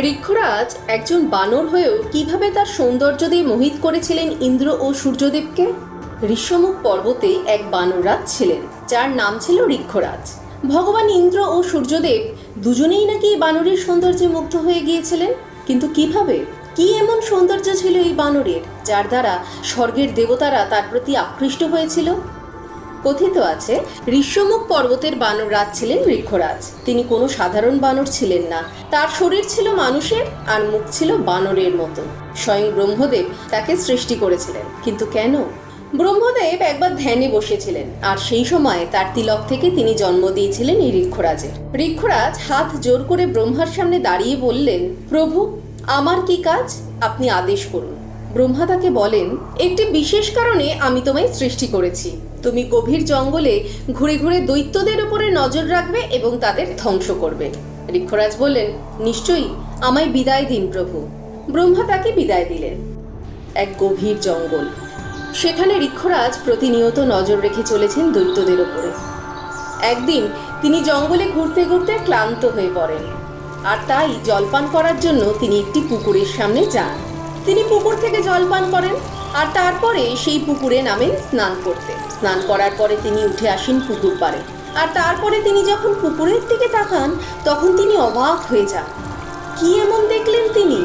ঋক্ষরাজ একজন বানর হয়েও কীভাবে তার সৌন্দর্য দিয়ে মোহিত করেছিলেন ইন্দ্র ও সূর্যদেবকে? ঋষ্যমুখ পর্বতে এক বানররাজ ছিলেন, যার নাম ছিল ঋক্ষরাজ। ভগবান ইন্দ্র ও সূর্যদেব দুজনেই নাকি বানরের সৌন্দর্যে মুগ্ধ হয়ে গিয়েছিলেন? কিন্তু কীভাবে? কি এমন সৌন্দর্য ছিল এই বানরের, যার দ্বারা স্বর্গের দেবতারা তার প্রতি আকৃষ্ট হয়েছিল? কথিত আছে, ঋষ্যমুখ পর্বতের বানর রাজ ছিলেন বৃক্ষরাজ। তিনি কোনো সাধারণ বানর ছিলেন না। তার শরীর ছিল মানুষের আর মুখ ছিল বানরের মতো। স্বয়ং ব্রহ্মদেব তাকে সৃষ্টি করেছিলেন। কিন্তু কেন? ব্রহ্মদেব একবার ধ্যানে বসেছিলেন আর সেই সময় তার তিলক থেকে তিনি জন্ম দিয়েছিলেন এই ঋক্ষরাজের ঋক্ষরাজ হাত জোর করে ব্রহ্মার সামনে দাঁড়িয়ে বললেন, প্রভু, আমার কি কাজ? আপনি আদেশ করুন। ব্রহ্মা তাকে বলেন, একটি বিশেষ কারণে আমি তোমায় সৃষ্টি করেছি। তুমি গভীর জঙ্গলে ঘুরে ঘুরে দৈত্যদের উপরে নজর রাখবে এবং তাদের ধ্বংস করবে। ঋক্ষরাজ বললেন, নিশ্চয়ই, আমায় বিদায় দিন প্রভু। ব্রহ্মা তাকে বিদায় দিলেন। এক গভীর জঙ্গল। সেখানে ঋক্ষরাজ প্রতিনিয়ত নজর রেখে চলেছেন দৈত্যদের উপরে। একদিন তিনি জঙ্গলে ঘুরতে ঘুরতে ক্লান্ত হয়ে পড়েন। আর তাই জলপান করার জন্য তিনি একটি পুকুরের সামনে যান। তিনি পুকুর থেকে জলপান করেন। আর তারপরে সেই পুকুরে নামেন স্নান করতে। স্নান করার পরে তিনি উঠে আসেন পুকুর পাড়ে। আর তারপরে তিনি যখন পুকুরের দিকে তাকান, তখন তিনি অবাক হয়ে যান। কি এমন দেখলেন তিনি?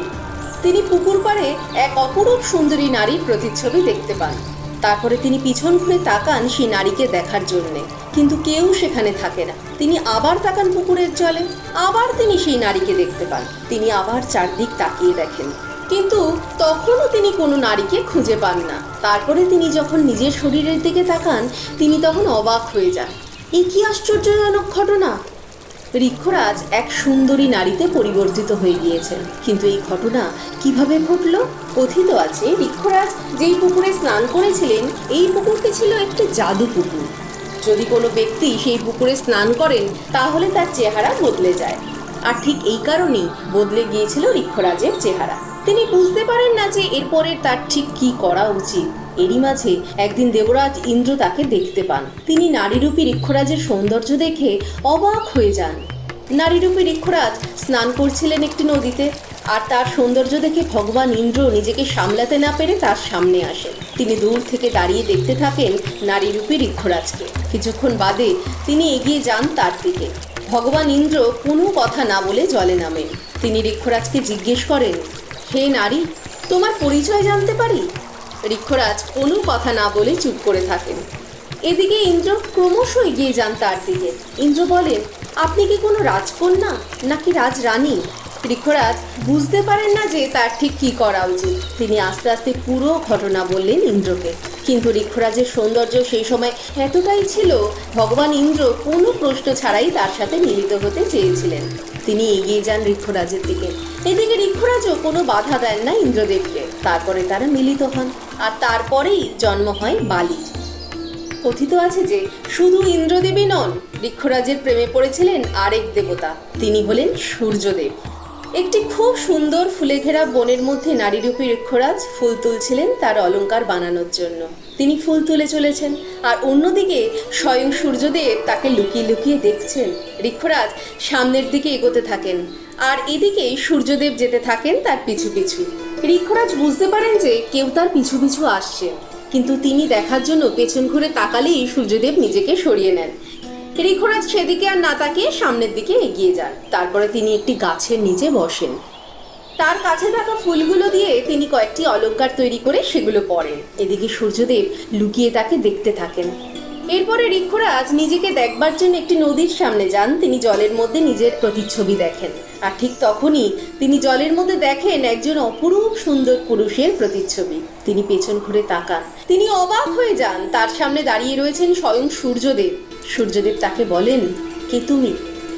তিনি পুকুর পাড়ে এক অপরূপ সুন্দরী নারীর প্রতিচ্ছবি দেখতে পান। তারপরে তিনি পিছন ঘুরে তাকান সেই নারীকে দেখার জন্যে। কিন্তু কেউ সেখানে থাকে না। তিনি আবার তাকান পুকুরের জলে। আবার তিনি সেই নারীকে দেখতে পান। তিনি আবার চারদিক তাকিয়ে দেখেন। কিন্তু তখনও তিনি কোনো নারীকে খুঁজে পান না। তারপরে তিনি যখন নিজের শরীরের দিকে তাকান, তিনি তখন অবাক হয়ে যান। এ কি আশ্চর্যজনক ঘটনা? ঋক্ষরাজ এক সুন্দরী নারীতে পরিবর্তিত হয়ে গিয়েছেন। কিন্তু এই ঘটনা কীভাবে ঘটল? কথিত আছে, ঋক্ষরাজ যেই পুকুরে স্নান করেছিলেন, এই পুকুরটি ছিল একটি জাদু পুকুর। যদি কোনো ব্যক্তি সেই পুকুরে স্নান করেন, তাহলে তার চেহারা বদলে যায়। আর ঠিক এই কারণেই বদলে গিয়েছিল ঋক্ষরাজের চেহারা। তিনি বুঝতে পারেন না যে এরপরে তার ঠিক কি করা উচিত। এরই মাঝে একদিন দেবরাজ ইন্দ্র তাকে দেখতে পান। তিনি নারীরূপী ঋক্ষরাজের সৌন্দর্য দেখে অবাক হয়ে যান। নারীরূপী ঋক্ষরাজ স্নান করছিলেন একটি নদীতে, আর তার সৌন্দর্য দেখে ভগবান ইন্দ্র নিজেকে সামলাতে না পেরে তার সামনে আসেন। তিনি দূর থেকে দাঁড়িয়ে দেখতে থাকেন নারীরূপী ঋক্ষরাজকে। কিছুক্ষণ বাদে তিনি এগিয়ে যান তার দিকে। ভগবান ইন্দ্র কোনো কথা না বলে জলে নামেন। তিনি ঋক্ষরাজকে জিজ্ঞেস করেন হে নারী, তোমার পরিচয় জানতে পারি? ঋক্ষরাজ কোনো কথা না বলে চুপ করে থাকেন। এদিকে ইন্দ্র ক্রমশ এগিয়ে যান তার দিকে। ইন্দ্র বলেন, আপনি কি কোনো রাজকন্যা নাকি রাজরানী? ঋক্ষরাজ বুঝতে পারেন না যে তার ঠিক কি করা উচিত। তিনি আস্তে আস্তে পুরো ঘটনা বললেন ইন্দ্রকে। কিন্তু ঋক্ষরাজের সৌন্দর্য সেই সময় এতটাই ছিল, ভগবান ইন্দ্র কোনো প্রশ্ন ছাড়াই তার সাথে মিলিত হতে চেয়েছিলেন। তিনি এগিয়ে যান ঋক্ষরাজের দিকে। এদিকে ঋক্ষরাজও কোনো বাধা দেন না ইন্দ্রদেবকে। তারপরে তারা মিলিত হন, আর তারপরেই জন্ম হয় বালির কথিত আছে যে, শুধু ইন্দ্রদেবী নন বৃক্ষরাজের প্রেমে পড়েছিলেন আরেক দেবতা। তিনি হলেন সূর্যদেব। একটি খুব সুন্দর ফুলে ঘেরা বনের মধ্যে নারীরূপী বৃক্ষরাজ ফুল তুলছিলেন তার অলঙ্কার বানানোর জন্য। তিনি ফুল তুলে চলেছেন। আর অন্যদিকে স্বয়ং সূর্যদেব তাকে লুকিয়ে লুকিয়ে দেখছেন। বৃক্ষরাজ সামনের দিকে এগোতে থাকেন। আর এদিকে সূর্যদেব যেতে থাকেন তার পিছু পিছু। বৃক্ষরাজ বুঝতে পারেন যে কেউ তার পিছু পিছু আসছে। কিন্তু তিনি দেখার জন্য পেছন ঘুরে তাকালেই সূর্যদেব নিজেকে সরিয়ে নেন। ঋক্ষরাজ সেদিকে আর না তাকিয়ে সামনের দিকে এগিয়ে যান। তারপরে তিনি একটি গাছের নিচে বসেন। তার কাছে থাকা ফুলগুলো দিয়ে তিনি কয়েকটি অলংকার তৈরি করে সেগুলো পরেন। এদিকে সূর্যদেব লুকিয়ে তাকে দেখতে থাকেন। এরপরে ঋক্ষরাজ নিজেকে দেখবার জন্য একটি নদীর সামনে যান। তিনি জলের মধ্যে নিজের প্রতিচ্ছবি দেখেন। আর ঠিক তখনই তিনি জলের মধ্যে দেখেন একজন অপরূপ সুন্দর পুরুষের প্রতিচ্ছবি। তিনি পেছন ঘুরে তাকান। তিনি অবাক হয়ে যান। তার সামনে দাঁড়িয়ে রয়েছেন স্বয়ং সূর্যদেব। সূর্যদেব তাকে বলেন, কে তুমি?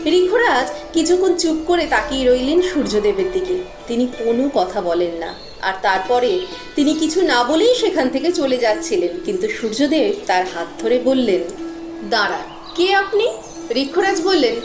ঋক্ষরাজ কিছুক্ষণ চুপ করে তাকিয়ে রইলেন সূর্যদেবের দিকে। তিনি কোনো কথা বলেন না। আর তারপরে তিনি কিছু না বলেই সেখান থেকে চলে যাচ্ছিলেন। কিন্তু সূর্যদেব তার হাত ধরে বললেন, দাঁড়ান, কে আপনি? ঋক্ষরাজ বললেন,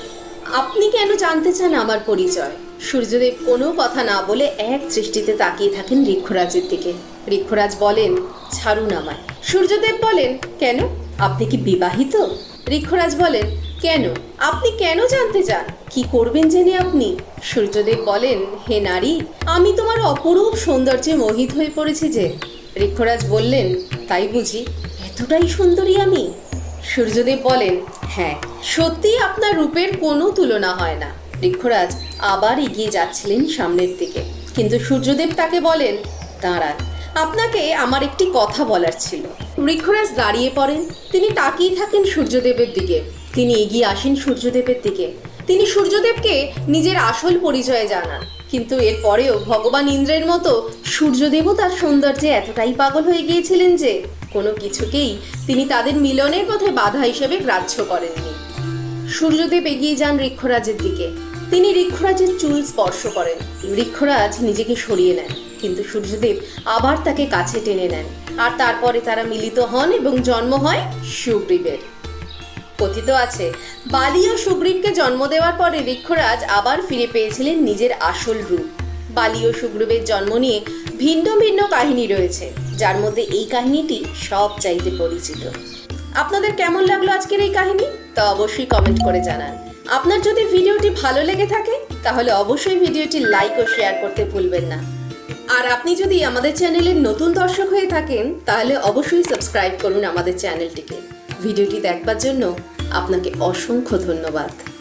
আপনি কেন জানতে চান আমার পরিচয়? সূর্যদেব কোনো কথা না বলে এক দৃষ্টিতে তাকিয়ে থাকেন ঋক্ষরাজের দিকে। ঋক্ষরাজ বলেন, ছাড়ুন আমায়। সূর্যদেব বলেন, কেন? আপনি কি বিবাহিত? ঋক্ষরাজ বলেন কেন? আপনি কেন জানতে চান? কি করবেন জেনে আপনি? সূর্যদেব বলেন, হে নারী, আমি তোমার অপরূপ সৌন্দর্যে মোহিত হয়ে পড়েছি যে। ঋক্ষরাজ বললেন, তাই বুঝি, এতটাই সুন্দরী আমি? সূর্যদেব বলেন হ্যাঁ সত্যি আপনার রূপের কোনো তুলনা হয় না। ঋক্ষরাজ আবার এগিয়ে যাচ্ছিলেন সামনের দিকে। কিন্তু সূর্যদেব তাকে বলেন, দাঁড়ান, আপনাকে আমার একটি কথা বলার ছিল। ঋক্ষরাজ দাঁড়িয়ে পড়েন। তিনি তাকিয়ে থাকেন সূর্যদেবের দিকে। তিনি এগিয়ে আসেন সূর্যদেবের দিকে। তিনি সূর্যদেবকে নিজের আসল পরিচয় জানান। কিন্তু এরপরেও ভগবান ইন্দ্রের মতো সূর্যদেবও তার সৌন্দর্যে এতটাই পাগল হয়ে গিয়েছিলেন যে, কোনো কিছুকেই তিনি তাদের মিলনের পথে বাধা হিসেবে গ্রাহ্য করেননি। সূর্যদেব এগিয়ে যান ঋক্ষরাজের দিকে। তিনি ঋক্ষরাজের চুল স্পর্শ করেন। ঋক্ষরাজ নিজেকে সরিয়ে নেন, কিন্তু সূর্যদেব আবার তাকে কাছে টেনে নেন। আর তারপরে তারা মিলিত হন এবং জন্ম হয় সুগ্রীবের। কথিত আছে, বালি ও সুগ্রীবকে জন্ম দেওয়ার পরে বৃক্ষরাজ আবার ফিরে পেয়েছিলেন নিজের আসল রূপ। বালি ও সুগ্রীবের জন্ম নিয়ে ভিন্ন ভিন্ন কাহিনী রয়েছে, যার মধ্যে এই কাহিনীটি সব চাইতে পরিচিত। আপনাদের কেমন লাগল আজকের এই কাহিনী? তা অবশ্যই কমেন্ট করে জানান। আপনার যদি ভিডিওটি ভালো লেগে থাকে, তাহলে অবশ্যই ভিডিওটি লাইক ও শেয়ার করতে ভুলবেন না। আর আপনি যদি আমাদের চ্যানেলের নতুন দর্শক হয়ে থাকেন, তাহলে অবশ্যই সাবস্ক্রাইব করুন আমাদের চ্যানেলটিকে। ভিডিওটি দেখবার জন্য আপনাকে অসংখ্য ধন্যবাদ।